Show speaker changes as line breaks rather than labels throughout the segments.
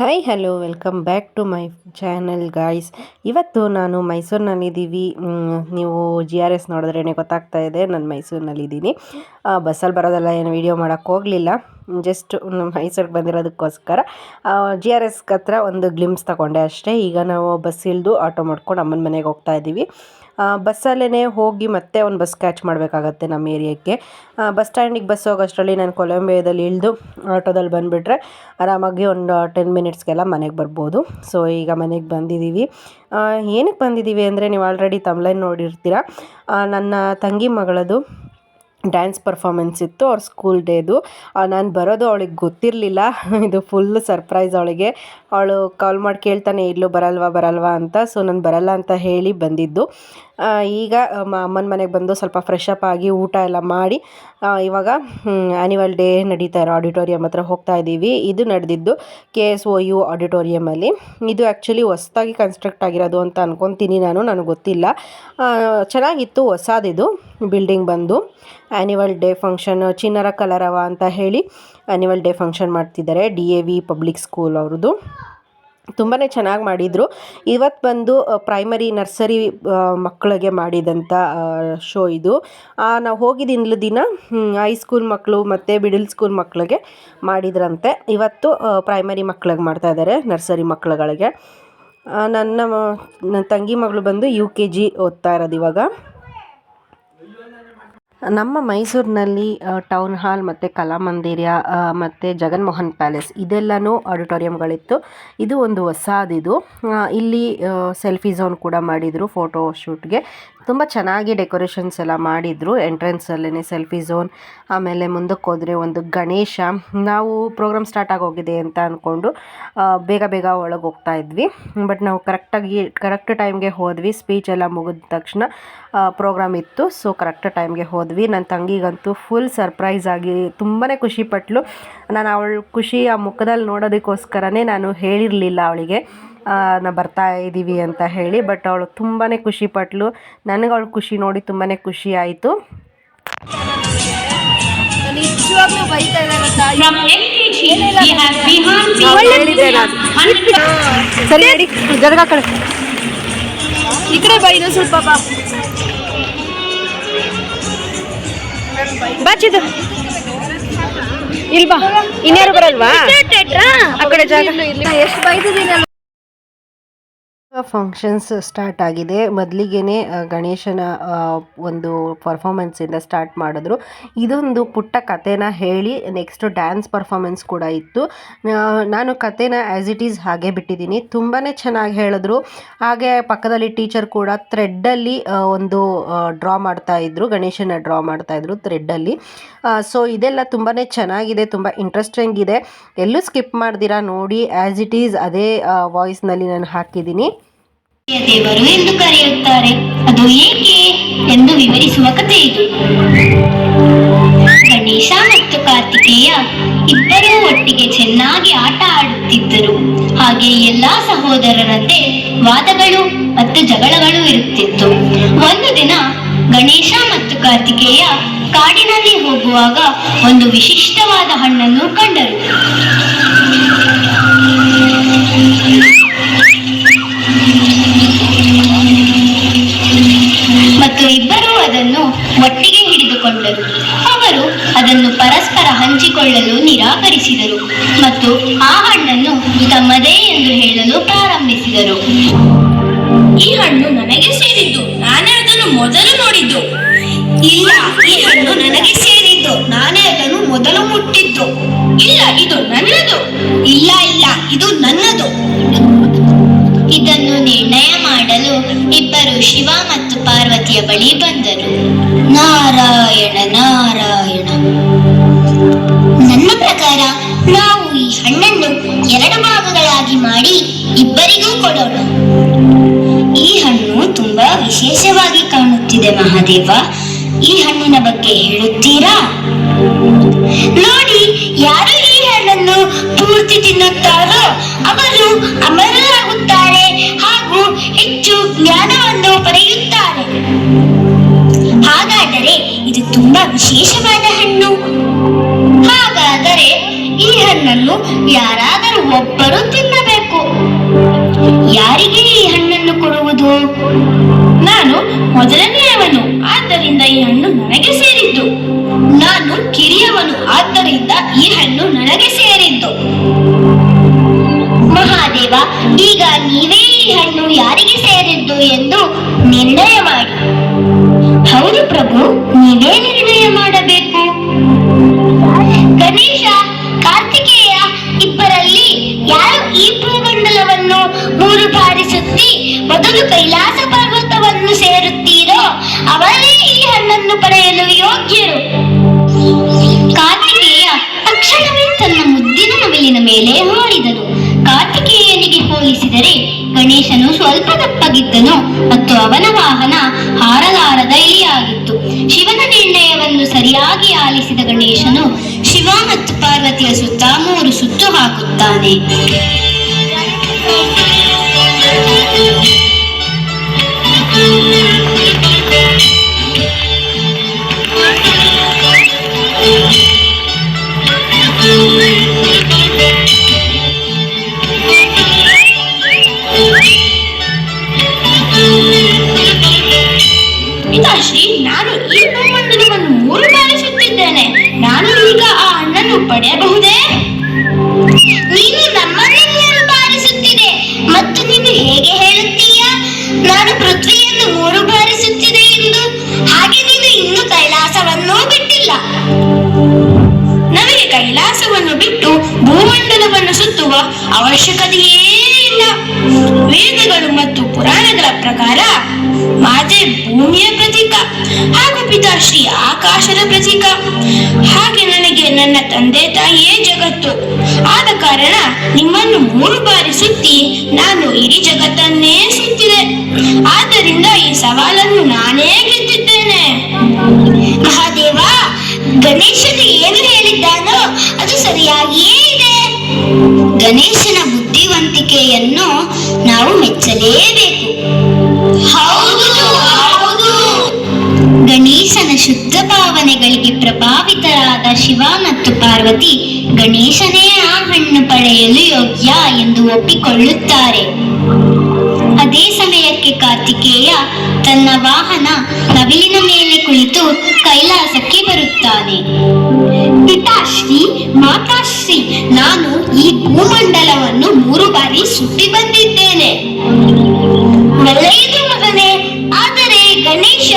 Hi hello welcome back to my channel guys ಇವತ್ತು ನಾನು ಮೈಸೂರಿನಲ್ಲಿದ್ದೀವಿ. ನೀವು ಜಿ ಆರ್ ಎಸ್ ನೋಡಿದ್ರೇ ಗೊತ್ತಾಗ್ತಾ ಇದೆ. ನಾನು ಮೈಸೂರಿನಲ್ಲಿದ್ದೀನಿ. ಬಸ್ಸಲ್ಲಿ ಬರೋದೆಲ್ಲ ಏನು ವೀಡಿಯೋ ಮಾಡೋಕ್ಕೆ ಹೋಗಲಿಲ್ಲ. ಜಸ್ಟ್ ಮೈಸೂರಿಗೆ ಬಂದಿರೋದಕ್ಕೋಸ್ಕರ. ಜಿ ಆರ್ ಎಸ್ಗೆ ಹತ್ರ ಒಂದು ಗ್ಲಿಮ್ಸ್ ತಗೊಂಡೆ ಅಷ್ಟೇ. ಈಗ ನಾವು ಬಸ್ ಇಳಿದು ಆಟೋ ಮಾಡ್ಕೊಂಡು ಅಮ್ಮನ ಮನೆಗೆ ಹೋಗ್ತಾ ಇದ್ದೀವಿ. ಬಸ್ಸಲ್ಲೇ ಹೋಗಿ ಮತ್ತೆ ಒಂದು ಬಸ್ ಕ್ಯಾಚ್ ಮಾಡಬೇಕಾಗತ್ತೆ ನಮ್ಮ ಏರಿಯಾಕ್ಕೆ. ಬಸ್ ಸ್ಟ್ಯಾಂಡಿಗೆ ಬಸ್ ಹೋಗೋಷ್ಟರಲ್ಲಿ ನಾನು ಕೊಲಂಬಿಯಾದಲ್ಲಿ ಇಳಿದು ಆಟೋದಲ್ಲಿ ಬಂದುಬಿಟ್ರೆ ಆರಾಮಾಗಿ ಒಂದು ಟೆನ್ ಮಿನಿಟ್ಸ್ಗೆಲ್ಲ ಮನೆಗೆ ಬರ್ಬೋದು. ಸೊ ಈಗ ಮನೆಗೆ ಬಂದಿದ್ದೀವಿ ಏನಕ್ಕೆ ಬಂದಿದ್ದೀವಿ ಅಂದರೆ ನೀವು ಆಲ್ರೆಡಿ ತಮ್ಲೈನ್ ನೋಡಿರ್ತೀರ? ನನ್ನ ತಂಗಿ ಮಗಳದು ಡ್ಯಾನ್ಸ್ ಪರ್ಫಾಮೆನ್ಸ್ ಇತ್ತು, ಅವ್ರ ಸ್ಕೂಲ್ ಡೇದು ನಾನು ಬರೋದು ಅವಳಿಗೆ ಗೊತ್ತಿರಲಿಲ್ಲ. ಇದು ಫುಲ್ ಸರ್ಪ್ರೈಸ್ ಅವಳಿಗೆ. ಅವಳು ಕಾಲ್ ಮಾಡಿ ಕೇಳ್ತಾನೆ, ಇಲ್ಲೂ ಬರಲ್ವಾ ಬರಲ್ವಾ ಅಂತ. ಸೊ ನಾನು ಬರಲ್ಲ ಅಂತ ಹೇಳಿ ಬಂದಿದ್ದು. ಈಗ ಅಮ್ಮನ ಮನೆಗೆ ಬಂದು ಸ್ವಲ್ಪ ಫ್ರೆಶ್ ಅಪ್ ಆಗಿ ಊಟ ಎಲ್ಲ ಮಾಡಿ ಇವಾಗ ಆ್ಯನಿವಲ್ ಡೇ ನಡೀತಾ ಇರೋ ಆಡಿಟೋರಿಯಂ ಹತ್ರ ಹೋಗ್ತಾ ಇದ್ದೀವಿ ಇದು ನಡೆದಿದ್ದು ಕೆ ಎಸ್ ಒ ಯು ಆಡಿಟೋರಿಯಮಲ್ಲಿ ಇದು ಆ್ಯಕ್ಚುಲಿ ಹೊಸ್ದಾಗಿ ಕನ್ಸ್ಟ್ರಕ್ಟ್ ಆಗಿರೋದು ಅಂತ ಅನ್ಕೊತೀನಿ ನಾನು, ನನಗೆ ಗೊತ್ತಿಲ್ಲ. ಚೆನ್ನಾಗಿತ್ತು, ಹೊಸದಿದು. ಬಿಲ್ಡಿಂಗ್ ಬಂದು ಆ್ಯನಿವಲ್ ಡೇ ಫಂಕ್ಷನ್ ಚಿನ್ನರ ಕಲರವ ಅಂತ ಹೇಳಿ ಆ್ಯನಿವಲ್ ಡೇ ಫಂಕ್ಷನ್ ಮಾಡ್ತಿದ್ದಾರೆ D A V public school ಅವ್ರದ್ದು. ತುಂಬಾ ಚೆನ್ನಾಗಿ ಮಾಡಿದರು. ಇವತ್ತು ಬಂದು ಪ್ರೈಮರಿ ನರ್ಸರಿ ಮಕ್ಕಳಿಗೆ ಮಾಡಿದಂಥ ಶೋ ಇದು. ನಾವು ಹೋಗಿದ್ದ ದಿನ ಹೈಸ್ಕೂಲ್ ಮಕ್ಕಳು ಮತ್ತು ಮಿಡಲ್ ಸ್ಕೂಲ್ ಮಕ್ಕಳಿಗೆ ಮಾಡಿದ್ರಂತೆ. ಇವತ್ತು ಪ್ರೈಮರಿ ಮಕ್ಕಳಿಗೆ ಮಾಡ್ತಾ ಇದ್ದಾರೆ ನರ್ಸರಿ ಮಕ್ಕಳುಗಳಿಗೆ ನನ್ನ ನನ್ನ ತಂಗಿ ಮಗಳು ಬಂದು ಯು ಕೆ ಜಿ ಓದ್ತಾ ಇರೋದು ಇವಾಗ. ನಮ್ಮ ಮೈಸೂರಿನಲ್ಲಿ ಟೌನ್ ಹಾಲ್ ಮತ್ತು ಕಲಾಮಂದಿರ ಮತ್ತು ಜಗನ್ಮೋಹನ್ ಪ್ಯಾಲೇಸ್ ಇದೆಲ್ಲನೂ ಆಡಿಟೋರಿಯಂಗಳಿತ್ತು. ಇದು ಒಂದು ಹೊಸಾದಿದು. ಇಲ್ಲಿ ಸೆಲ್ಫಿ ಝೋನ್ ಕೂಡ ಮಾಡಿದರು ಫೋಟೋ ಶೂಟ್ಗೆ ತುಂಬ ಚೆನ್ನಾಗಿ ಡೆಕೋರೇಷನ್ಸ್ ಎಲ್ಲ ಮಾಡಿದರು. ಎಂಟ್ರೆನ್ಸಲ್ಲೇ ಸೆಲ್ಫಿ ಝೋನ್ ಆಮೇಲೆ ಮುಂದಕ್ಕೆ ಹೋದರೆ ಒಂದು ಗಣೇಶ. ನಾವು ಪ್ರೋಗ್ರಾಮ್ ಸ್ಟಾರ್ಟ್ ಆಗೋಗಿದೆ ಅಂತ ಅಂದ್ಕೊಂಡು ಬೇಗ ಬೇಗ ಒಳಗೆ ಹೋಗ್ತಾ ಇದ್ವಿ. ಬಟ್ ನಾವು ಕರೆಕ್ಟಾಗಿ ಕರೆಕ್ಟ್ ಟೈಮ್ಗೆ ಹೋದ್ವಿ. ಸ್ಪೀಚ್ ಎಲ್ಲ ಮುಗಿದ ತಕ್ಷಣ ಪ್ರೋಗ್ರಾಮ್ ಇತ್ತು. ಸೊ ಕರೆಕ್ಟ್ ಟೈಮ್ಗೆ ಹೋದ್ವಿ. ನನ್ನ ತಂಗಿಗಂತೂ ಫುಲ್ ಸರ್ಪ್ರೈಸ್ ಆಗಿ ತುಂಬಾ ಖುಷಿಪಟ್ಲು ನಾನು ಅವಳ ಖುಷಿ ಆ ಮುಖದಲ್ಲಿ ನೋಡೋದಕ್ಕೋಸ್ಕರನೇ ನಾನು ಹೇಳಿರಲಿಲ್ಲ ಅವಳಿಗೆ. ನಾ ಬರ್ತಾ ಇದ್ದೀವಿ ಅಂತ ಹೇಳಿ ಬಟ್ ಅವಳು ತುಂಬಾ ಖುಷಿಪಟ್ಲು ನನಗೆ ಅವಳು ಖುಷಿ ನೋಡಿ ತುಂಬಾ ಖುಷಿ ಆಯಿತು. ಸರಿ ಜರ್ಗ ಕಡೆ.
ಈ ಕಡೆ ಸ್ವಲ್ಪ
ಇಲ್ವಾ ಇನ್ಯಾರು ಬರಲ್ವಾ? ಆ ಕಡೆ ಜಾಗ.
ಎಷ್ಟು ಬೈದಿದ್ದೀನಿ?
ಫಂಕ್ಷನ್ಸ್ ಸ್ಟಾರ್ಟ್ ಆಗಿದೆ. ಮೊದಲಿಗೆನೆ ಗಣೇಶನ ಒಂದು ಪರ್ಫಾಮೆನ್ಸಿಂದ ಸ್ಟಾರ್ಟ್ ಮಾಡಿದ್ರು. ಇದೊಂದು ಪುಟ್ಟ ಕಥೆನ ಹೇಳಿ ನೆಕ್ಸ್ಟ್ ಡ್ಯಾನ್ಸ್ ಪರ್ಫಾಮೆನ್ಸ್ ಕೂಡ ಇತ್ತು. ನಾನು ಕಥೆನ ಆ್ಯಸ್ ಇಟ್ ಈಸ್ ಹಾಗೆ ಬಿಟ್ಟಿದ್ದೀನಿ. ತುಂಬಾ ಚೆನ್ನಾಗಿ ಹೇಳಿದ್ರು. ಹಾಗೆ ಪಕ್ಕದಲ್ಲಿ ಟೀಚರ್ ಕೂಡ ಥ್ರೆಡ್ಡಲ್ಲಿ ಒಂದು ಡ್ರಾ ಮಾಡ್ತಾ ಇದ್ರು. ಗಣೇಶನ ಡ್ರಾ ಮಾಡ್ತಾ ಇದ್ರು ಥ್ರೆಡ್ಡಲ್ಲಿ ಸೊ ಇದೆಲ್ಲ ತುಂಬಾ ಚೆನ್ನಾಗಿದೆ, ತುಂಬ ಇಂಟ್ರೆಸ್ಟಿಂಗ್ ಇದೆ. ಎಲ್ಲೂ ಸ್ಕಿಪ್ ಮಾಡ್ದಿರಾ ನೋಡಿ ಆ್ಯಸ್ ಇಟ್ ಈಸ್ ಅದೇ ವಾಯ್ಸ್ನಲ್ಲಿ ನಾನು ಹಾಕಿದ್ದೀನಿ.
ದೇವರು ಎಂದು ಕರೆಯುತ್ತಾರೆ. ಅದು ಏಕೆ ಎಂದು ವಿವರಿಸುವ ಕಥೆ ಇದು. ಗಣೇಶ ಮತ್ತು ಕಾರ್ತಿಕೇಯ ಇಬ್ಬರೂ ಒಟ್ಟಿಗೆ ಚೆನ್ನಾಗಿ ಆಟ ಆಡುತ್ತಿದ್ದರು. ಹಾಗೆ ಎಲ್ಲಾ ಸಹೋದರರಂತೆ ವಾದಗಳು ಮತ್ತು ಜಗಳಗಳು ಇರುತ್ತಿತ್ತು. ಒಂದು ದಿನ ಗಣೇಶ ಮತ್ತು ಕಾರ್ತಿಕೇಯ ಕಾಡಿನಲ್ಲಿ ಹೋಗುವಾಗ ಒಂದು ವಿಶಿಷ್ಟವಾದ ಹಣ್ಣನ್ನು ಕಂಡರು. ಹಂಚಿಕೊಳ್ಳಲು ನಿರಾಕರಿಸಿದರು ಮತ್ತು ಆ ಹಣ್ಣನ್ನು ತಮ್ಮದೇ ಎಂದು ಹೇಳಲು ಪ್ರಾರಂಭಿಸಿದರು. ಈ ಹಣ್ಣು ನನಗೆ ಸೇರಿದ್ದು, ನಾನೇ ಅದನ್ನು ಮೊದಲು ನೋಡಿದ್ದು. ಇಲ್ಲ, ಈ ಹಣ್ಣು ನನಗೆ ಸೇರಿದ್ದು, ನಾನೇ ಅದನ್ನು ಮೊದಲು ಮುಟ್ಟಿದ್ದು. ಇಲ್ಲ, ಇದು ನನ್ನದು. ಇಲ್ಲ ಇಲ್ಲ, ಇದು ನನ್ನದು. ಇದನ್ನು ನಿರ್ಣಯ ಮಾಡಲು ಇಬ್ಬರು ಶಿವ ಮತ್ತು ಪಾರ್ವತಿಯ ಬಳಿ ಬಂದರು. ನಾರಾಯಣ ಇದೆ ಮಹಾದೇವ, ಈ ಹಣ್ಣಿನ ಬಗ್ಗೆ ಹೇಳುತ್ತೀರಾ? ನೋಡಿ, ಯಾರು ಈ ಹಣ್ಣನ್ನು ಪೂರ್ತಿ ತಿನ್ನುತ್ತಾರೋ ಅವರು ಅಮರರಾಗುತ್ತಾರೆ ಹಾಗೂ ಹೆಚ್ಚು ಜ್ಞಾನವನ್ನು ಪಡೆಯುತ್ತಾರೆ. ಹಾಗಾದರೆ ಇದು ತುಂಬಾ ವಿಶೇಷವಾದ ಹಣ್ಣು. ಹಾಗಾದರೆ ಈ ಹಣ್ಣನ್ನು ಯಾರಾದರೂ ಒಬ್ಬರು ತಿನ್ನಬೇಕು. ಯಾರಿಗೆ ಈ ಹಣ್ಣನ್ನು ಕೊಡುವುದು? ತಿನ್ನ ಮೊದಲನೆಯವನು, ಆದ್ದರಿಂದ ಈ ಹಣ್ಣು ನನಗೆ ಸೇರಿದ್ದು. ನಾನು ಕಿರಿಯವನು, ಆದ್ದರಿಂದ ಈ ಹಣ್ಣು ನನಗೆ ಸೇರಿದ್ದು. ಮಹಾದೇವ, ಈಗ ನೀವೇ ಈ ಹಣ್ಣು ಯಾರಿಗೆ ಸೇರಿದ್ದು ಎಂದು ನಿರ್ಣಯ ಮಾಡಿ. ಹೌದು ಪ್ರಭು, ನೀವೇ ನಿರ್ಣಯ ಮಾಡಬೇಕು. ಗಣೇಶ, ಕಾರ್ತಿಕೇಯ ಇಬ್ಬರಲ್ಲಿ ಯಾರು ಈ ಭೂಮಂಡಲವನ್ನು ಮೂರು ಬಾರಿ ಸುತ್ತಿ ಮೊದಲು ಕೈಲಾಸ ಪರ್ವತವನ್ನು ಸೇರುತ್ತೀರೋ ಅವರೇ ಈ ಹಣ್ಣನ್ನು ಪಡೆಯಲು ಯೋಗ್ಯರು. ಕಾರ್ತಿಕೇಯ ತಕ್ಷಣವೇ ತನ್ನ ಮುದ್ದಿನ ನವಿಲಿನ ಮೇಲೆ ಹಾಡಿದನು ಕಾರ್ತಿಕೇಯನಿಗೆ ಹೋಲಿಸಿದರೆ ಗಣೇಶನು ಸ್ವಲ್ಪ ದಪ್ಪಗಿದ್ದನು ಮತ್ತು ಅವನ ವಾಹನ ಹಾರಲಾರದ ಇಲಿಯಾಗಿತ್ತು. ಶಿವನ ನಿರ್ಣಯವನ್ನು ಸರಿಯಾಗಿ ಆಲಿಸಿದ ಗಣೇಶನು ಶಿವ ಮತ್ತು ಪಾರ್ವತಿಯ ಸುತ್ತ ಮೂರು ಸುತ್ತು ಹಾಕುತ್ತಾನೆ. ನಾನು ಈಗ ಆ ಪಡೆಯಬಹುದೇ? ನೀನು ನಮ್ಮನ್ನು ಬಾರಿಸುತ್ತಿದೆ ಬಾರಿ ಸುತ್ತಿದೆ. ಮತ್ತು ನೀನು ಹೇಗೆ ಹೇಳುತ್ತೀಯ? ನಾನು ಪೃಥ್ವಿಯನ್ನು ಮೂರು ಬಾರಿ ಸುತ್ತಿದೆ ಎಂದು, ಹಾಗೆ ನೀನು ಇನ್ನೂ ಕೈಲಾಸವನ್ನು ಬಿಟ್ಟಿಲ್ಲ. ನಮಗೆ ಕೈಲಾಸವನ್ನು ಬಿಟ್ಟು ಭೂಮಂಡಲವನ್ನು ಸುತ್ತುವ ಅವಶ್ಯಕತೆಯೇ ಇಲ್ಲ. ವೇದಗಳು ಮತ್ತು ಪುರಾಣಗಳ ಪ್ರಕಾರ ಮಾತೆ ಭೂಮಿಯ ಪ್ರತೀಕ ಹಾಗೂ ಪಿತಾಶ್ರೀ ಆಕಾಶದ ಪ್ರತೀಕ. ಹಾಗೆ ನನಗೆ ನನ್ನ ತಂದೆ ತಾಯಿಯೇ ಜಗತ್ತು. ಆದ ಕಾರಣ ನಿಮ್ಮನ್ನು ಮೂರು ಬಾರಿ ಸುತ್ತಿ ನಾನು ಇಡೀ ಜಗತ್ತನ್ನೇ ಸುತ್ತಿದೆ ಆದ್ದರಿಂದ ಈ ಸವಾಲನ್ನು ನಾನೇ ಗೆದ್ದಿದ್ದೇನೆ. ಮಹಾದೇವ, ಗಣೇಶನು ಏನು ಹೇಳಿದ್ದಾನೋ ಅದು ಸರಿಯಾಗಿಯೇ ಇದೆ. ಗಣೇಶನ ಬುದ್ಧಿವಂತಿಕೆಯನ್ನು ನಾವು ಮೆಚ್ಚಲೇಬೇಕು. ಗಣೇಶನ ಶುದ್ಧ ಭಾವನೆಗಳಿಗೆ ಪ್ರಭಾವಿತರಾದ ಶಿವ ಮತ್ತು ಪಾರ್ವತಿ ಗಣೇಶನೇ ಆ ಹಣ್ಣು ಪಡೆಯಲು ಯೋಗ್ಯ ಎಂದು ಒಪ್ಪಿಕೊಳ್ಳುತ್ತಾರೆ. ಅದೇ ಸಮಯಕ್ಕೆ ಕಾರ್ತಿಕೇಯ ತನ್ನ ವಾಹನ ನವಿಲಿನ ಮೇಲೆ ಕುಳಿತು ಕೈಲಾಸಕ್ಕೆ ಬರುತ್ತಾನೆ. ಪಿತಾಶ್ರೀ ಮಾತಾಶ್ರೀ, ನಾನು ಈ ಭೂಮಂಡಲವನ್ನು ಮೂರು ಬಾರಿ ಸುತ್ತಿ ಬಂದಿದ್ದೇನೆ. ಒಳ್ಳೆಯದು ಮಗನೇ, ಆದರೆ ಗಣೇಶ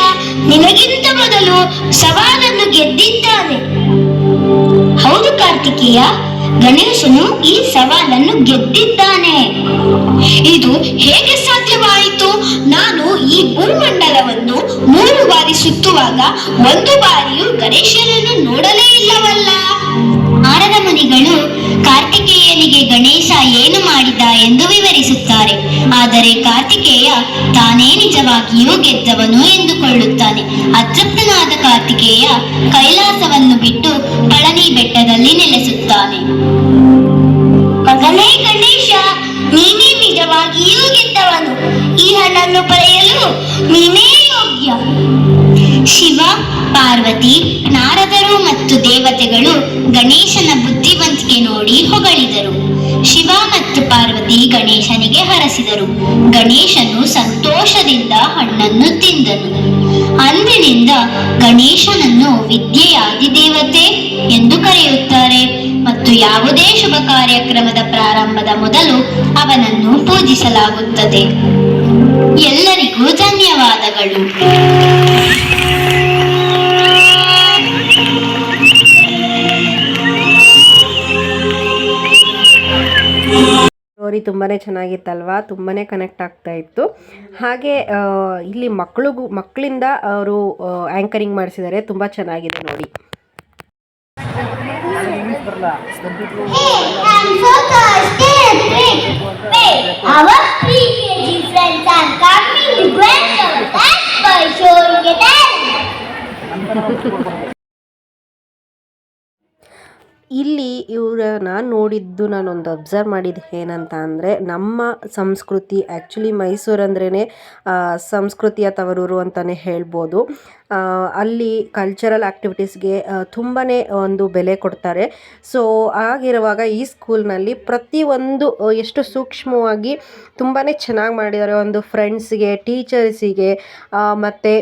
ನಿನಗಿಂತ ಮೊದಲು ಸವಾಲನ್ನು ಗೆದ್ದಿದ್ದಾನೆ. ಹೌದು ಕಾರ್ತಿಕೇಯ, ಗಣೇಶನು ಈ ಸವಾಲನ್ನು ಗೆದ್ದಿದ್ದಾನೆ. ಇದು ಹೇಗೆ ಸಾಧ್ಯವಾಯಿತು? ನಾನು ಈ ಭೂಮಂಡಲವನ್ನು ಮೂರು ಬಾರಿ ಸುತ್ತುವಾಗ ಒಂದು ಬಾರಿಯೂ ಗಣೇಶನನ್ನು ನೋಡಲೇ ಇಲ್ಲವಲ್ಲ? ನಾರದ ಮುನಿಗಳು ಕಾರ್ತಿಕೇಯನಿಗೆ ಗಣೇಶ ಏನು ಮಾಡಿದ ಎಂದು ವಿವರಿಸುತ್ತಾರೆ. ಆದರೆ ಕಾರ್ತಿಕೇಯ ತಾನೇ ನಿಜವಾಗಿಯೂ ಗೆದ್ದವನು ಎಂದುಕೊಳ್ಳುತ್ತಾನೆ. ಅತೃಪ್ತನಾದ ಕಾರ್ತಿಕೇಯ ಕೈಲಾಸವನ್ನು ಬಿಟ್ಟು ಪಳನಿ ಬೆಟ್ಟದಲ್ಲಿ ನೆಲೆಸುತ್ತಾನೆ. ಮಗನೇ ಗಣೇಶ, ನೀನೇ ನಿಜವಾಗಿಯೂ ಗೆದ್ದವನು. ಈ ಹಣ್ಣನ್ನು ಪಡೆಯಲು ನೀನೇ ಯೋಗ್ಯ. ಶಿವ, ಪಾರ್ವತಿ, ನಾರದರು ಮತ್ತು ದೇವತೆಗಳು ಗಣೇಶನ ಬುದ್ಧಿವಂತಿಕೆ ನೋಡಿ ಹೊಗಳಿದರು. ಶಿವ ಪಾರ್ವತಿ ಗಣೇಶನಿಗೆ ಹರಸಿದರು. ಗಣೇಶನು ಸಂತೋಷದಿಂದ ಹಣ್ಣನ್ನು ತಿಂದನು. ಅಂದಿನಿಂದ ಗಣೇಶನನ್ನು ವಿದ್ಯೆಯಾದಿದೇವತೆ ಎಂದು ಕರೆಯುತ್ತಾರೆ ಮತ್ತು ಯಾವುದೇ ಶುಭ ಕಾರ್ಯಕ್ರಮದ ಪ್ರಾರಂಭದ ಮೊದಲು ಅವನನ್ನು ಪೂಜಿಸಲಾಗುತ್ತದೆ. ಎಲ್ಲರಿಗೂ ಧನ್ಯವಾದಗಳು.
ಸ್ಟೋರಿ ತುಂಬಾ ಚೆನ್ನಾಗಿತ್ತಲ್ವಾ? ತುಂಬಾ ಕನೆಕ್ಟ್ ಆಗ್ತಾ ಇತ್ತು. ಹಾಗೆ ಇಲ್ಲಿ ಮಕ್ಕಳಿಗೂ ಮಕ್ಕಳಿಂದ ಅವರು ಆ್ಯಂಕರಿಂಗ್ ಮಾಡಿಸಿದ್ದಾರೆ ತುಂಬ ಚೆನ್ನಾಗಿದೆ ನೋಡಿ.
ಇಲ್ಲಿ ಇವರ ನಾನು ನೋಡಿದ್ದು ನಾನೊಂದು ಅಬ್ಸರ್ವ್ ಮಾಡಿದ್ದು ಏನಂತ ಅಂದರೆ ನಮ್ಮ ಸಂಸ್ಕೃತಿ ಆ್ಯಕ್ಚುಲಿ ಮೈಸೂರು ಅಂದ್ರೇ ಸಂಸ್ಕೃತಿಯ ತವರೂರು ಅಂತಲೇ ಹೇಳ್ಬೋದು. ಅಲ್ಲಿ ಕಲ್ಚರಲ್ ಆ್ಯಕ್ಟಿವಿಟೀಸ್ಗೆ ತುಂಬಾ ಒಂದು ಬೆಲೆ ಕೊಡ್ತಾರೆ. ಸೊ ಆಗಿರುವಾಗ ಈ ಸ್ಕೂಲ್ನಲ್ಲಿ ಪ್ರತಿಯೊಂದು ಎಷ್ಟು ಸೂಕ್ಷ್ಮವಾಗಿ ತುಂಬಾ ಚೆನ್ನಾಗಿ ಮಾಡಿದ್ದಾರೆ. ಒಂದು ಫ್ರೆಂಡ್ಸಿಗೆ ಟೀಚರ್ಸಿಗೆ ಮತ್ತು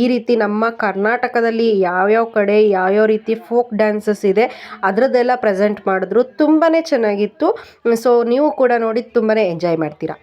ಈ ರೀತಿ ನಮ್ಮ ಕರ್ನಾಟಕದಲ್ಲಿ ಯಾವ್ಯಾವ ಕಡೆ ಯಾವ್ಯಾವ ರೀತಿ ಫೋಕ್ ಡ್ಯಾನ್ಸಸ್ ಇದೆ ಅದರದ್ದೆಲ್ಲ ಪ್ರೆಸೆಂಟ್ ಮಾಡಿದ್ರು ತುಂಬಾ ಚೆನ್ನಾಗಿತ್ತು. ಸೊ ನೀವು ಕೂಡ ನೋಡಿ ತುಂಬಾ ಎಂಜಾಯ್ ಮಾಡ್ತೀರಾ.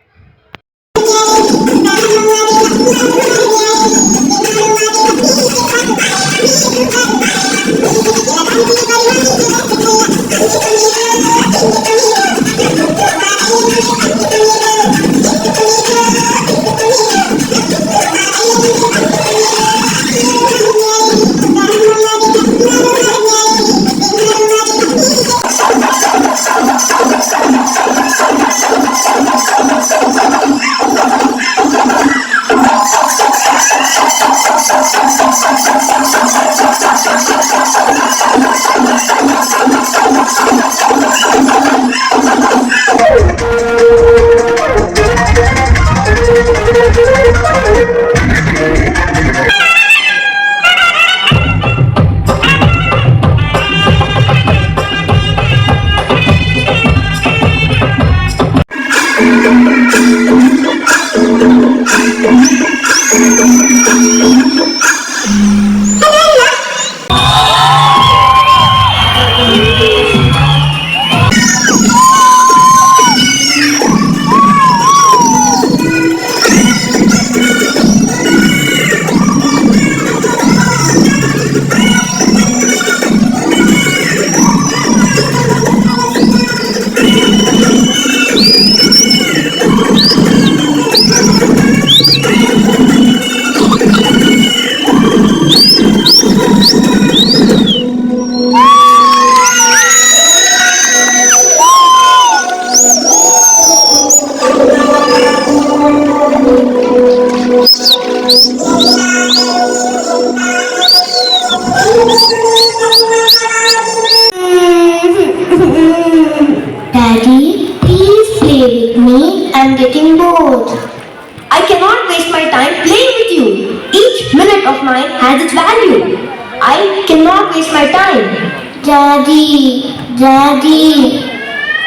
Daddy, Daddy,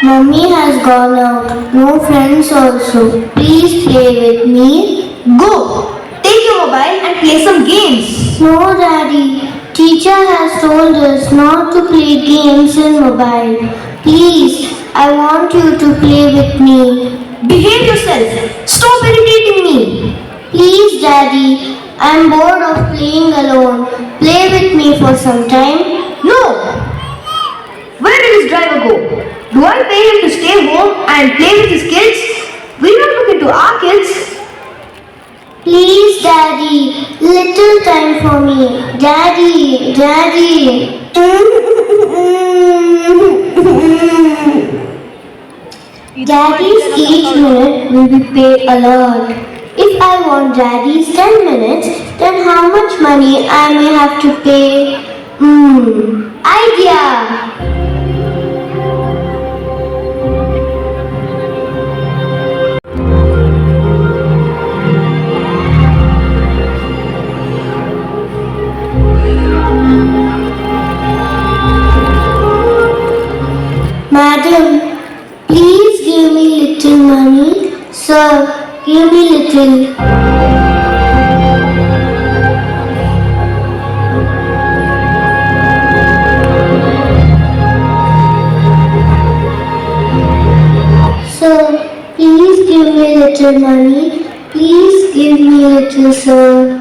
Mummy has gone out. No friends also. Please play with me. Go. Take your mobile and play some games. No, Daddy. Teacher has told us not to play games in mobile. Please, I want you to play with me. Behave yourself. Stop irritating me. Please, Daddy. I'm bored of playing alone. Play with me for some time. No. Where did his driver go? Do I pay him to stay home and play with his kids? We don't look into our kids. Please, Daddy, little time for me. Daddy, Daddy. Daddy's each minute will be paid a lot. If I want Daddy's 10 minutes, then how much money I may have to pay? Hmm, idea! Sir, give me little. Sir, please give me little money. Please give me little, sir.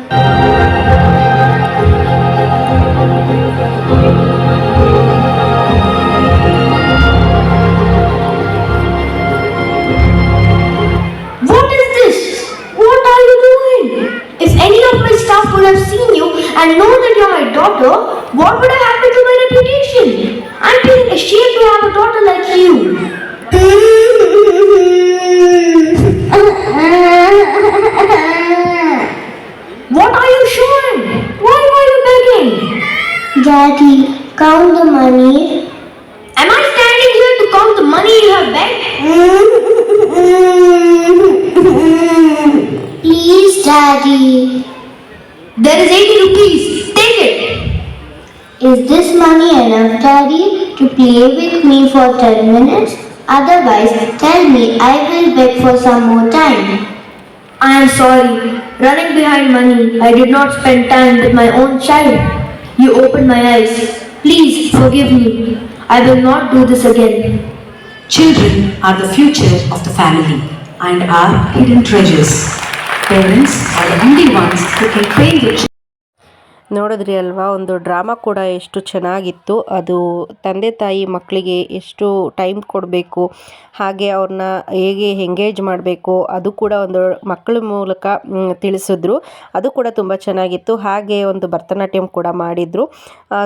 Daddy.
There is 80 rupees. Take it.
Is this money enough, Daddy, to play with me for 10 minutes? Otherwise, tell me I will beg for some more time.
I am sorry. Running behind money, I did not spend time with my own child. You opened my eyes. Please forgive me. I will not do this again.
Children are the future of the family and are hidden treasures. Parents are the only ones who can the
ನೋಡಿದ್ರಿ ಅಲ್ವಾ? ಒಂದು drama ಕೂಡ ಎಷ್ಟು ಚೆನ್ನಾಗಿತ್ತು. ಅದು ತಂದೆ ತಾಯಿ ಮಕ್ಕಳಿಗೆ ಎಷ್ಟು ಟೈಮ್ ಕೊಡಬೇಕು, ಹಾಗೆ ಅವ್ರನ್ನ ಹೇಗೆ ಎಂಗೇಜ್ ಮಾಡಬೇಕು, ಅದು ಕೂಡ ಒಂದು ಮಕ್ಕಳ ಮೂಲಕ ತಿಳಿಸಿದ್ರು. ಅದು ಕೂಡ ತುಂಬ ಚೆನ್ನಾಗಿತ್ತು. ಹಾಗೆ ಒಂದು ಭರತನಾಟ್ಯಂ ಕೂಡ ಮಾಡಿದರು.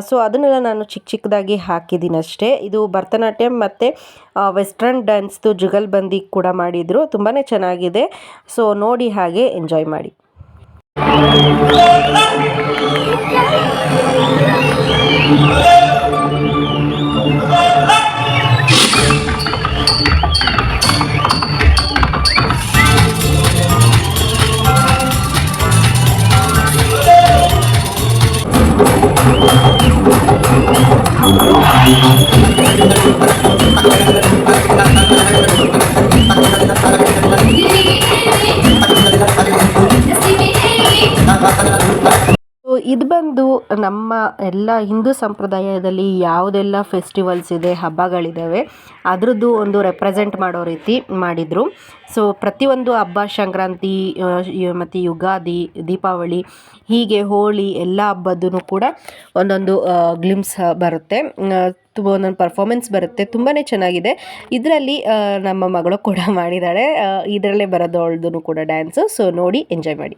ಸೊ ಅದನ್ನೆಲ್ಲ ನಾನು ಚಿಕ್ಕ ಚಿಕ್ಕದಾಗಿ ಹಾಕಿದ್ದೀನಿ ಅಷ್ಟೇ. ಇದು ಭರತನಾಟ್ಯಂ ಮತ್ತು ವೆಸ್ಟರ್ನ್ ಡ್ಯಾನ್ಸ್ದು ಜುಗಲ್ಬಂದಿ ಕೂಡ ಮಾಡಿದರು. ತುಂಬಾ ಚೆನ್ನಾಗಿದೆ. ಸೊ ನೋಡಿ ಹಾಗೆ ಎಂಜಾಯ್ ಮಾಡಿ. ಸೊ ಇದು ಬಂದು ನಮ್ಮ ಎಲ್ಲ ಹಿಂದೂ ಸಂಪ್ರದಾಯದಲ್ಲಿ ಯಾವುದೆಲ್ಲ ಫೆಸ್ಟಿವಲ್ಸ್ ಇದೆ ಹಬ್ಬಗಳಿದ್ದಾವೆ ಅದರದ್ದು ಒಂದು ರೆಪ್ರೆಸೆಂಟ್ ಮಾಡೋ ರೀತಿ ಮಾಡಿದರು. ಸೊ ಪ್ರತಿಯೊಂದು ಹಬ್ಬ, ಸಂಕ್ರಾಂತಿ ಮತ್ತು ಯುಗಾದಿ, ದೀಪಾವಳಿ, ಹೀಗೆ ಹೋಳಿ, ಎಲ್ಲ ಹಬ್ಬದೂ ಕೂಡ ಒಂದೊಂದು ಗ್ಲಿಮ್ಸ್ ಬರುತ್ತೆ. ತುಂಬ ಒಂದೊಂದು ಪರ್ಫಾಮೆನ್ಸ್ ಬರುತ್ತೆ. ತುಂಬಾ ಚೆನ್ನಾಗಿದೆ. ಇದರಲ್ಲಿ ನಮ್ಮ ಮಗಳು ಕೂಡ ಮಾಡಿದ್ದಾಳೆ ಇದರಲ್ಲೇ ಬರೋದು ಅವಳದು ಕೂಡ ಡ್ಯಾನ್ಸು ಸೊ ನೋಡಿ ಎಂಜಾಯ್ ಮಾಡಿ.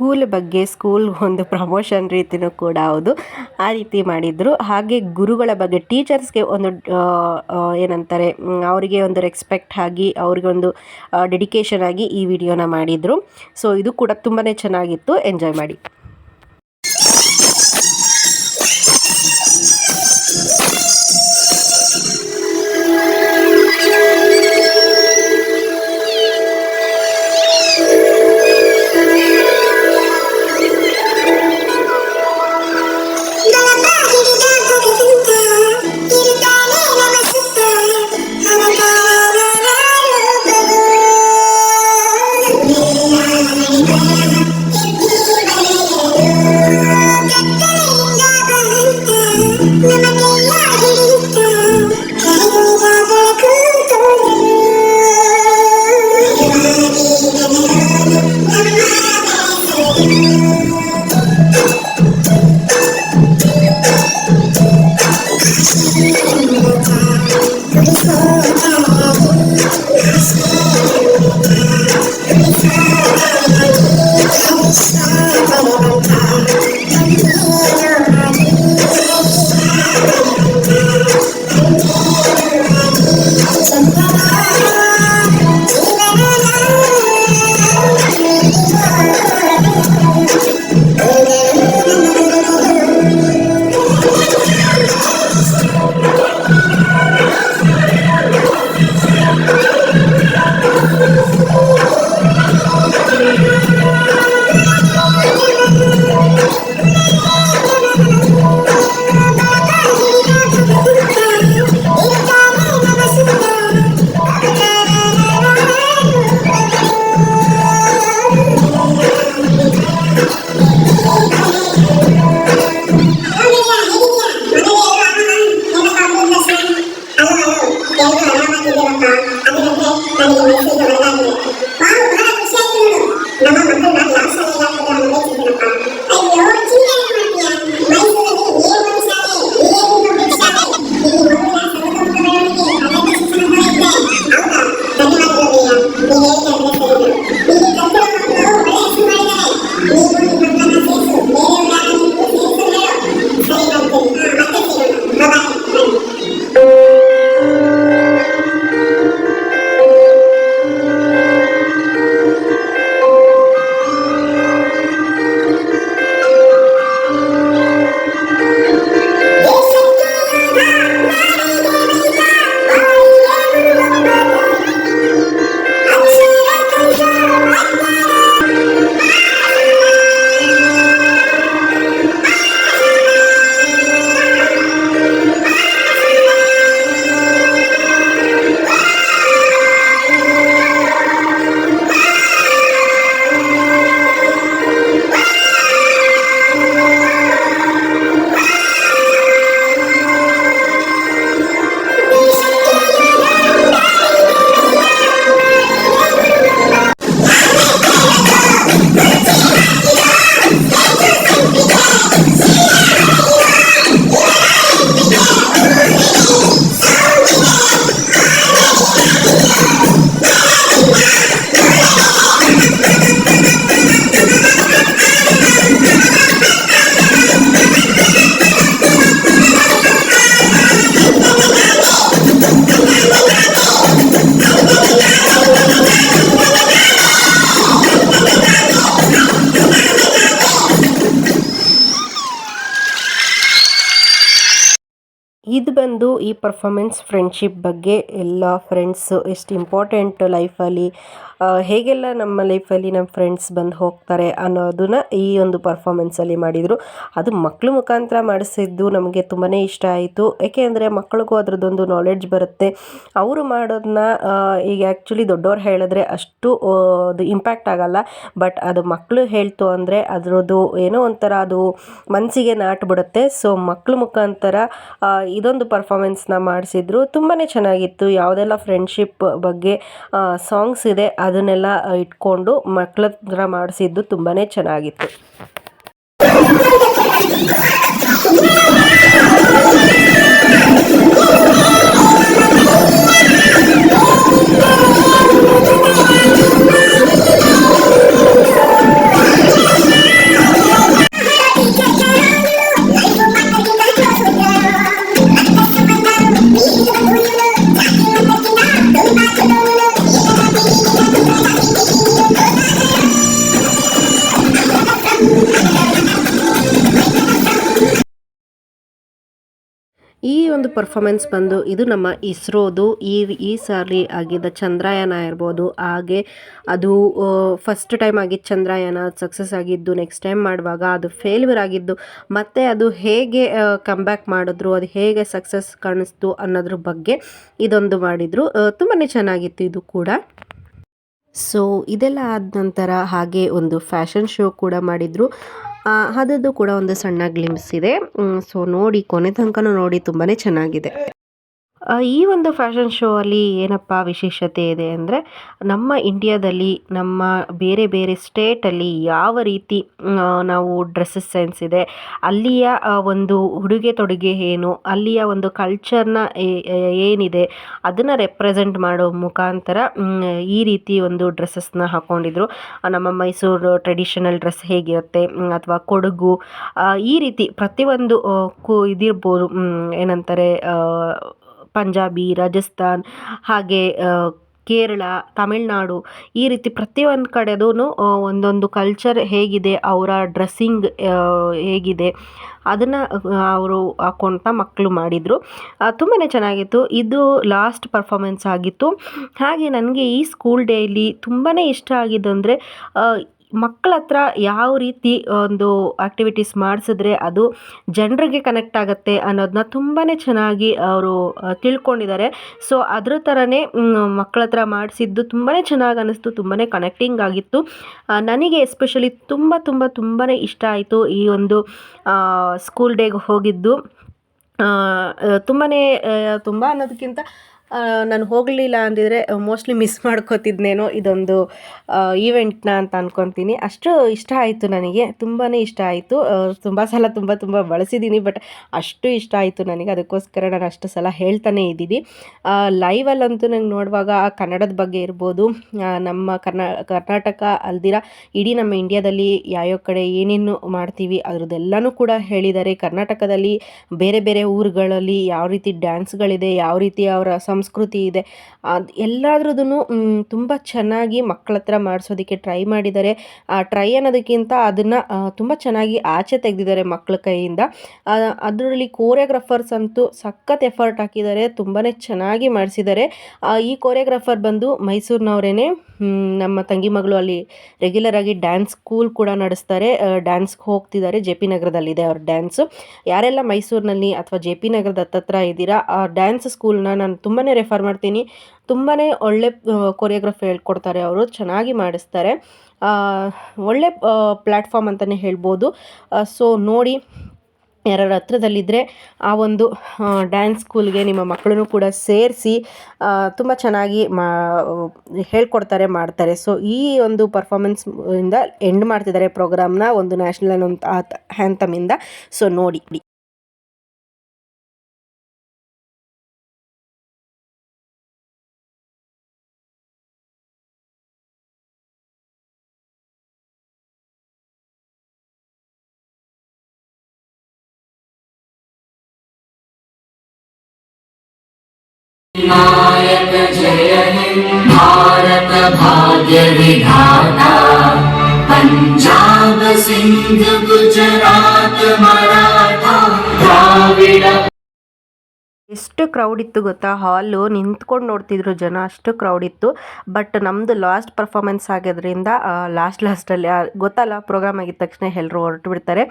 ಸ್ಕೂಲ್ ಬಗ್ಗೆ ಸ್ಕೂಲ್ ಒಂದು ಪ್ರಮೋಷನ್ ರೀತಿನೂ ಕೂಡ ಹೌದು. ಆ ರೀತಿ ಮಾಡಿದರು. ಹಾಗೆ ಗುರುಗಳ ಬಗ್ಗೆ ಟೀಚರ್ಸ್ಗೆ ಒಂದು ಏನಂತಾರೆ ಅವರಿಗೆ ಒಂದು ರೆಸ್ಪೆಕ್ಟ್ ಆಗಿ, ಅವ್ರಿಗೆ ಒಂದು ಡೆಡಿಕೇಶನ್ ಆಗಿ ಈ ವಿಡಿಯೋನ ಮಾಡಿದರು. ಸೊ ಇದು ಕೂಡ ತುಂಬಾ ಚೆನ್ನಾಗಿತ್ತು. ಎಂಜಾಯ್ ಮಾಡಿ.
ಈ ಪರ್ಫಾಮೆನ್ಸ್ ಫ್ರೆಂಡ್ಶಿಪ್ ಬಗ್ಗೆ ಎಲ್ಲ ಫ್ರೆಂಡ್ಸು ಎಷ್ಟು ಇಂಪಾರ್ಟೆಂಟ್ ಲೈಫಲ್ಲಿ ಹೇಗೆಲ್ಲ ನಮ್ಮ ಲೈಫಲ್ಲಿ ನಮ್ಮ ಫ್ರೆಂಡ್ಸ್ ಬಂದು ಹೋಗ್ತಾರೆ ಅನ್ನೋದನ್ನ ಈ ಒಂದು ಪರ್ಫಾಮೆನ್ಸಲ್ಲಿ ಮಾಡಿದರು. ಅದು ಮಕ್ಕಳು ಮುಖಾಂತರ ಮಾಡಿಸಿದ್ದು ನಮಗೆ ತುಂಬಾ ಇಷ್ಟ ಆಯಿತು. ಏಕೆ ಅಂದರೆ ಮಕ್ಕಳಿಗೂ ಅದರದ್ದೊಂದು ನಾಲೆಡ್ಜ್ ಬರುತ್ತೆ. ಅವರು ಮಾಡೋದನ್ನ ಈಗ ಆ್ಯಕ್ಚುಲಿ ದೊಡ್ಡವ್ರು ಹೇಳಿದ್ರೆ ಅಷ್ಟು ಅದು ಇಂಪ್ಯಾಕ್ಟ್ ಆಗಲ್ಲ. ಬಟ್ ಅದು ಮಕ್ಕಳು ಹೇಳ್ತು ಅಂದರೆ ಅದರದ್ದು ಏನೋ ಒಂಥರ ಅದು ಮನಸ್ಸಿಗೆ ನಾಟ್ಬಿಡುತ್ತೆ ಸೊ ಮಕ್ಕಳ ಮುಖಾಂತರ ಇದೊಂದು ಇದೊಂದು ಪರ್ಫಾಮೆನ್ಸ್ನ ಮಾಡಿಸಿದ್ರು. ತುಂಬಾ ಚೆನ್ನಾಗಿತ್ತು. ಯಾವುದೆಲ್ಲ ಫ್ರೆಂಡ್ಶಿಪ್ ಬಗ್ಗೆ ಸಾಂಗ್ಸ್ ಇದೆ ಅದನ್ನೆಲ್ಲ ಇಟ್ಕೊಂಡು ಮಕ್ಕಳ ಹತ್ರ ಮಾಡಿಸಿದ್ದು ತುಂಬಾ ಚೆನ್ನಾಗಿತ್ತು. ಒಂದು ಪರ್ಫಾರ್ಮೆನ್ಸ್ ಬಂದು ಇದು ನಮ್ಮ ಇಸ್ರೋದು, ಈ ಈ ಸಾರಿ ಆಗಿದ್ದ ಚಂದ್ರಯಾನ ಇರ್ಬೋದು. ಹಾಗೆ ಅದು ಫಸ್ಟ್ ಟೈಮ್ ಆಗಿದ್ದು ಚಂದ್ರಯಾನ ಸಕ್ಸಸ್ ಆಗಿದ್ದು ನೆಕ್ಸ್ಟ್ ಟೈಮ್ ಮಾಡುವಾಗ ಅದು ಫೇಲ್ಯೂರ್ ಆಗಿದ್ದು, ಮತ್ತು ಅದು ಹೇಗೆ ಕಮ್ಬ್ಯಾಕ್ ಮಾಡಿದ್ರು, ಅದು ಹೇಗೆ ಸಕ್ಸಸ್ ಕಾಣಿಸ್ತು ಅನ್ನೋದ್ರ ಬಗ್ಗೆ ಇದೊಂದು ಮಾಡಿದರು. ತುಂಬಾ ಚೆನ್ನಾಗಿತ್ತು ಇದು ಕೂಡ. ಸೊ ಇದೆಲ್ಲ ಆದ ನಂತರ ಹಾಗೆ ಒಂದು ಫ್ಯಾಷನ್ ಶೋ ಕೂಡ ಮಾಡಿದರು. ಅದರದ್ದು ಕೂಡ ಒಂದು ಸಣ್ಣ ಗ್ಲಿಮ್ಸ್ ಇದೆ. ಸೊ ನೋಡಿ ಕೊನೆ ತನಕನೂ ನೋಡಿ ತುಂಬಾ ಚೆನ್ನಾಗಿದೆ. ಈ ಒಂದು ಫ್ಯಾಷನ್ ಶೋ ಅಲ್ಲಿ ಏನಪ್ಪ ವಿಶೇಷತೆ ಇದೆ ಅಂದರೆ ನಮ್ಮ ಇಂಡಿಯಾದಲ್ಲಿ, ನಮ್ಮ ಬೇರೆ ಬೇರೆ ಸ್ಟೇಟಲ್ಲಿ ಯಾವ ರೀತಿ ನಾವು ಡ್ರೆಸ್ಸಸ್ ಸೆನ್ಸ್ ಇದೆ, ಅಲ್ಲಿಯ ಒಂದು ಉಡುಗೆ ತೊಡುಗೆ ಏನು, ಅಲ್ಲಿಯ ಒಂದು ಕಲ್ಚರ್ನ ಏನಿದೆ, ಅದನ್ನು ರೆಪ್ರೆಸೆಂಟ್ ಮಾಡೋ ಮುಖಾಂತರ ಈ ರೀತಿ ಒಂದು ಡ್ರೆಸ್ಸಸ್ನ ಹಾಕ್ಕೊಂಡಿದ್ರು ನಮ್ಮ ಮೈಸೂರು ಟ್ರೆಡಿಷನಲ್ ಡ್ರೆಸ್ ಹೇಗಿರುತ್ತೆ ಅಥವಾ ಕೊಡಗು ಈ ರೀತಿ ಪ್ರತಿಯೊಂದು ಕು, ಇದಿರ್ಬೋದು ಏನಂತಾರೆ ಪಂಜಾಬಿ, ರಾಜಸ್ಥಾನ್, ಹಾಗೆ ಕೇರಳ, ತಮಿಳುನಾಡು ಈ ರೀತಿ ಪ್ರತಿಯೊಂದು ಕಡೆದೂ ಒಂದೊಂದು ಕಲ್ಚರ್ ಹೇಗಿದೆ, ಅವರ ಡ್ರೆಸ್ಸಿಂಗ್ ಹೇಗಿದೆ ಅದನ್ನು ಅವರು ಹಾಕೊಂತ ಮಕ್ಕಳು ಮಾಡಿದರು. ತುಂಬಾ ಚೆನ್ನಾಗಿತ್ತು. ಇದು ಲಾಸ್ಟ್ ಪರ್ಫಾಮೆನ್ಸ್ ಆಗಿತ್ತು. ಹಾಗೆ ನನಗೆ ಈ ಸ್ಕೂಲ್ ಡೇಲಿ ತುಂಬಾ ಇಷ್ಟ ಆಗಿದ್ದು ಅಂದರೆ ಮಕ್ಕಳ ಹತ್ರ ಯಾವ ರೀತಿ ಒಂದು ಆ್ಯಕ್ಟಿವಿಟೀಸ್ ಮಾಡಿಸಿದ್ರೆ ಅದು ಜನರಿಗೆ ಕನೆಕ್ಟ್ ಆಗುತ್ತೆ ಅನ್ನೋದನ್ನ ತುಂಬಾ ಚೆನ್ನಾಗಿ ಅವರು ತಿಳ್ಕೊಂಡಿದ್ದಾರೆ. ಸೊ ಅದ್ರ ಥರನೇ ಮಕ್ಕಳ ಹತ್ರ ಮಾಡಿಸಿದ್ದು ತುಂಬಾ ಚೆನ್ನಾಗಿ ಅನ್ನಿಸ್ತು ತುಂಬಾ ಕನೆಕ್ಟಿಂಗ್ ಆಗಿತ್ತು. ನನಗೆ ಎಸ್ಪೆಷಲಿ ತುಂಬ ತುಂಬ ತುಂಬಾ ಇಷ್ಟ ಆಯಿತು ಈ ಒಂದು ಸ್ಕೂಲ್ ಡೇಗೆ ಹೋಗಿದ್ದು. ತುಂಬಾ ತುಂಬ ಅನ್ನೋದಕ್ಕಿಂತ ನಾನು ಹೋಗಲಿಲ್ಲ ಅಂದಿದ್ರೆ ಮೋಸ್ಟ್ಲಿ ಮಿಸ್ ಮಾಡ್ಕೋತಿದ್ನೇನೋ ಇದೊಂದು ಈವೆಂಟ್ನ ಅಂತ ಅಂದ್ಕೊತೀನಿ ಅಷ್ಟು ಇಷ್ಟ ಆಯಿತು ನನಗೆ ತುಂಬಾ ಇಷ್ಟ ಆಯಿತು. ತುಂಬ ಸಲ ತುಂಬ ತುಂಬ ಬಳಸಿದ್ದೀನಿ ಬಟ್ ಅಷ್ಟು ಇಷ್ಟ ಆಯಿತು ನನಗೆ. ಅದಕ್ಕೋಸ್ಕರ ನಾನು ಅಷ್ಟು ಸಲ ಹೇಳ್ತಾನೆ ಇದ್ದೀನಿ. ಲೈವಲ್ಲಂತೂ ನಂಗೆ ನೋಡುವಾಗ ಕನ್ನಡದ ಬಗ್ಗೆ ಇರ್ಬೋದು ನಮ್ಮ ಕರ್ನಾ, ಕರ್ನಾಟಕ ಅಲ್ದಿರ ಇಡೀ ನಮ್ಮ ಇಂಡಿಯಾದಲ್ಲಿ ಯಾವ್ಯಾವ ಕಡೆ ಏನೇನು ಮಾಡ್ತೀವಿ ಅದ್ರದ್ದೆಲ್ಲನೂ ಕೂಡ ಹೇಳಿದ್ದಾರೆ ಕರ್ನಾಟಕದಲ್ಲಿ ಬೇರೆ ಬೇರೆ ಊರುಗಳಲ್ಲಿ ಯಾವ ರೀತಿ ಡ್ಯಾನ್ಸ್ಗಳಿದೆ ಯಾವ ರೀತಿ ಅವರ ಸಂಸ್ಕೃತಿ ಇದೆ. ಅದು ತುಂಬ ಚೆನ್ನಾಗಿ ಮಕ್ಕಳ ಹತ್ರ ಮಾಡಿಸೋದಕ್ಕೆ ಟ್ರೈ ಮಾಡಿದ್ದಾರೆ. ಆ, ಟ್ರೈ ಅನ್ನೋದಕ್ಕಿಂತ ಅದನ್ನು ತುಂಬ ಚೆನ್ನಾಗಿ ಆಚೆ ತೆಗೆದಿದ್ದಾರೆ ಮಕ್ಕಳ ಕೈಯಿಂದ. ಅದರಲ್ಲಿ ಕೋರಿಯೋಗ್ರಾಫರ್ಸ್ ಅಂತೂ ಸಖತ್ ಎಫರ್ಟ್ ಹಾಕಿದ್ದಾರೆ ತುಂಬಾ ಚೆನ್ನಾಗಿ ಮಾಡಿಸಿದ್ದಾರೆ. ಈ ಕೋರಿಯೋಗ್ರಾಫರ್ ಬಂದು ಮೈಸೂರಿನವರೇ ನಮ್ಮ ತಂಗಿ ಮಗಳು ಅಲ್ಲಿ ರೆಗ್ಯುಲರ್ ಆಗಿ ಡ್ಯಾನ್ಸ್ ಸ್ಕೂಲ್ ಕೂಡ ನಡೆಸ್ತಾರೆ. ಡ್ಯಾನ್ಸ್ಗೆ ಹೋಗ್ತಿದ್ದಾರೆ, ಜೆ ಪಿ ನಗರದಲ್ಲಿದೆ ಅವ್ರ ಡ್ಯಾನ್ಸು ಯಾರೆಲ್ಲ ಮೈಸೂರಿನಲ್ಲಿ ಅಥವಾ ಜೆ ಪಿ ನಗರದ ಹತ್ತತ್ರ ಇದ್ದೀರಾ, ಆ ಡ್ಯಾನ್ಸ್ ಸ್ಕೂಲ್ನ ನಾನು ತುಂಬಾ ರೆಫರ್ ಮಾಡ್ತೀನಿ. ತುಂಬಾ ಒಳ್ಳೆ ಕೊರಿಯೋಗ್ರಫಿ ಹೇಳ್ಕೊಡ್ತಾರೆ ಅವರು, ಚೆನ್ನಾಗಿ ಮಾಡಿಸ್ತಾರೆ. ಒಳ್ಳೆ ಪ್ಲ್ಯಾಟ್ಫಾರ್ಮ್ ಅಂತಲೇ ಹೇಳ್ಬೋದು. ಸೊ ನೋಡಿ ಯಾರ ಹತ್ರದಲ್ಲಿದ್ದರೆ ಆ ಒಂದು ಡ್ಯಾನ್ಸ್ ಸ್ಕೂಲ್ಗೆ ನಿಮ್ಮ ಮಕ್ಕಳನ್ನು ಕೂಡ ಸೇರಿಸಿ ತುಂಬ ಚೆನ್ನಾಗಿ ಮಾ, ಹೇಳ್ಕೊಡ್ತಾರೆ, ಮಾಡ್ತಾರೆ. ಸೊ ಈ ಒಂದು ಪರ್ಫಾಮೆನ್ಸ್ ಇಂದ ಎಂಡ್ ಮಾಡ್ತಿದ್ದಾರೆ ಪ್ರೋಗ್ರಾಮ್ನ ಒಂದು ನ್ಯಾಷನಲ್ ಅನ್ನೋ ಹ್ಯಾಂತಮಿಂದ ಸೊ ನೋಡಿ.
नायक जय भारत भाग्य विधाता। पंजाब सिंध गुजरात मराठा। द्राविड
ಎಷ್ಟು ಕ್ರೌಡ್ ಇತ್ತು ಗೊತ್ತಾ? ಹಾಲು ನಿಂತ್ಕೊಂಡು ನೋಡ್ತಿದ್ರು ಜನ, ಅಷ್ಟು ಕ್ರೌಡ್ ಇತ್ತು. ಬಟ್ ನಮ್ಮದು ಲಾಸ್ಟ್ ಪರ್ಫಾಮೆನ್ಸ್ ಆಗೋದ್ರಿಂದ ಲಾಸ್ಟ್ ಲಾಸ್ಟಲ್ಲಿ ಗೊತ್ತಲ್ಲ ಪ್ರೋಗ್ರಾಮ್ ಆಗಿದ ತಕ್ಷಣ ಎಲ್ಲರೂ ಹೊರಟು ಬಿಡ್ತಾರೆ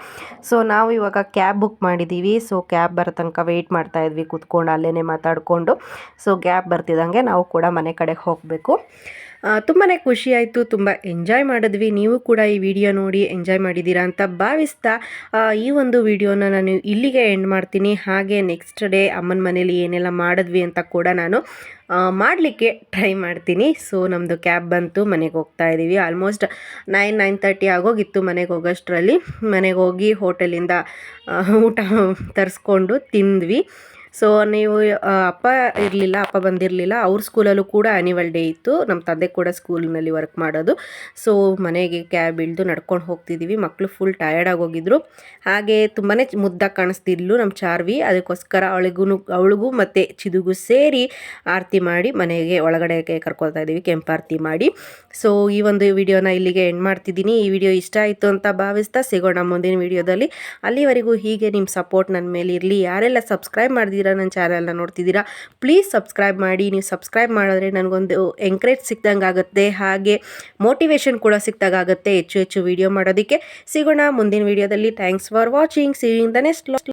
ಸೊ ನಾವು ಇವಾಗ ಕ್ಯಾಬ್ ಬುಕ್ ಮಾಡಿದ್ದೀವಿ ಸೊ ಕ್ಯಾಬ್ ಬರೋ ತನಕ ವೆಯ್ಟ್ ಮಾಡ್ತಾ ಇದ್ವಿ, ಕೂತ್ಕೊಂಡು ಅಲ್ಲೇ ಮಾತಾಡಿಕೊಂಡು. ಸೊ ಕ್ಯಾಬ್ ಬರ್ತಿದ್ದಂಗೆ ನಾವು ಕೂಡ ಮನೆ ಕಡೆ ಹೋಗಬೇಕು. ತುಂಬಾ ಖುಷಿಯಾಯಿತು, ತುಂಬ ಎಂಜಾಯ್ ಮಾಡಿದ್ವಿ. ನೀವು ಕೂಡ ಈ ವಿಡಿಯೋ ನೋಡಿ ಎಂಜಾಯ್ ಮಾಡಿದ್ದೀರಾ ಅಂತ ಭಾವಿಸ್ತಾ ಈ ಒಂದು ವಿಡಿಯೋನ ನಾನು ಇಲ್ಲಿಗೆ ಎಂಡ್ ಮಾಡ್ತೀನಿ. ಹಾಗೆ ನೆಕ್ಸ್ಟ್ ಡೇ ಅಮ್ಮನ ಮನೇಲಿ ಏನೆಲ್ಲ ಮಾಡಿದ್ವಿ ಅಂತ ಕೂಡ ನಾನು ಮಾಡಲಿಕ್ಕೆ ಟ್ರೈ ಮಾಡ್ತೀನಿ. ಸೊ ನಮ್ಮದು ಕ್ಯಾಬ್ ಬಂತು, ಮನೆಗೆ ಹೋಗ್ತಾ ಇದ್ದೀವಿ. ಆಲ್ಮೋಸ್ಟ್ ನೈನ್ ನೈನ್ ತರ್ಟಿ ಆಗೋಗಿತ್ತು ಮನೆಗೆ ಹೋಗೋಷ್ಟರಲ್ಲಿ. ಮನೆಗೆ ಹೋಗಿ ಹೋಟೆಲಿಂದ ಊಟ ತರಿಸ್ಕೊಂಡು ತಿಂದ್ವಿ. ಸೊ ನೀವು ಅಪ್ಪ ಇರಲಿಲ್ಲ, ಅಪ್ಪ ಬಂದಿರಲಿಲ್ಲ, ಅವ್ರ ಸ್ಕೂಲಲ್ಲೂ ಕೂಡ ಆ್ಯನಿವಲ್ ಡೇ ಇತ್ತು. ನಮ್ಮ ತಂದೆ ಕೂಡ ಸ್ಕೂಲ್ನಲ್ಲಿ ವರ್ಕ್ ಮಾಡೋದು. ಸೊ ಮನೆಗೆ ಕ್ಯಾಬ್ ಇಳಿದು ನಡ್ಕೊಂಡು ಹೋಗ್ತಿದ್ದೀವಿ ಮಕ್ಕಳು ಫುಲ್ ಟಯರ್ಡ್ ಆಗೋಗಿದ್ರು ಹಾಗೆ ತುಂಬಾ ಮುದ್ದಾಗಿ ಕಾಣಿಸ್ತಿದ್ಲು ನಮ್ಮ ಚಾರ್ವಿ. ಅದಕ್ಕೋಸ್ಕರ ಅವಳಿಗೂ ಅವಳಿಗೂ ಮತ್ತು ಚಿದುಗೂ ಸೇರಿ ಆರತಿ ಮಾಡಿ ಮನೆಗೆ ಒಳಗಡೆ ಕರ್ಕೊಳ್ತಾ ಇದ್ದೀವಿ ಕೆಂಪಾರತಿ ಮಾಡಿ. ಸೊ ಈ ಒಂದು ವಿಡಿಯೋನ ಇಲ್ಲಿಗೆ ಎಂಡ್ ಮಾಡ್ತಿದ್ದೀನಿ. ಈ ವಿಡಿಯೋ ಇಷ್ಟ ಆಯಿತು ಅಂತ ಭಾವಿಸ್ತಾ ಸಿಗೋಣ ಮುಂದಿನ ವಿಡಿಯೋದಲ್ಲಿ. ಅಲ್ಲಿವರೆಗೂ ಹೀಗೆ ನಿಮ್ಮ ಸಪೋರ್ಟ್ ನನ್ನ ಮೇಲೆ ಇರಲಿ ಯಾರೆಲ್ಲ ಸಬ್ಸ್ಕ್ರೈಬ್ ಮಾಡಿದ್ದೀರಾ ನನ್ನ ಚಾನಲ್ನ ನೋಡ್ತಿದ್ದೀರಾ ಪ್ಲೀಸ್ ಸಬ್ಸ್ಕ್ರೈಬ್ ಮಾಡಿ. ನೀವು ಸಬ್ಸ್ಕ್ರೈಬ್ ಮಾಡಿದ್ರೆ ನನಗೊಂದು ಎಂಕರೇಜ್ ಸಿಕ್ದಂಗೆ ಆಗುತ್ತೆ. ಹಾಗೆ ಮೋಟಿವೇಶನ್ ಕೂಡ ಸಿಕ್ದಾಗುತ್ತೆ ಹೆಚ್ಚು ಹೆಚ್ಚು ವಿಡಿಯೋ ಮಾಡೋದಕ್ಕೆ ಸಿಗೋಣ. ಮುಂದಿನ ವಿಡಿಯೋದಲ್ಲಿ thanks for watching see you in the next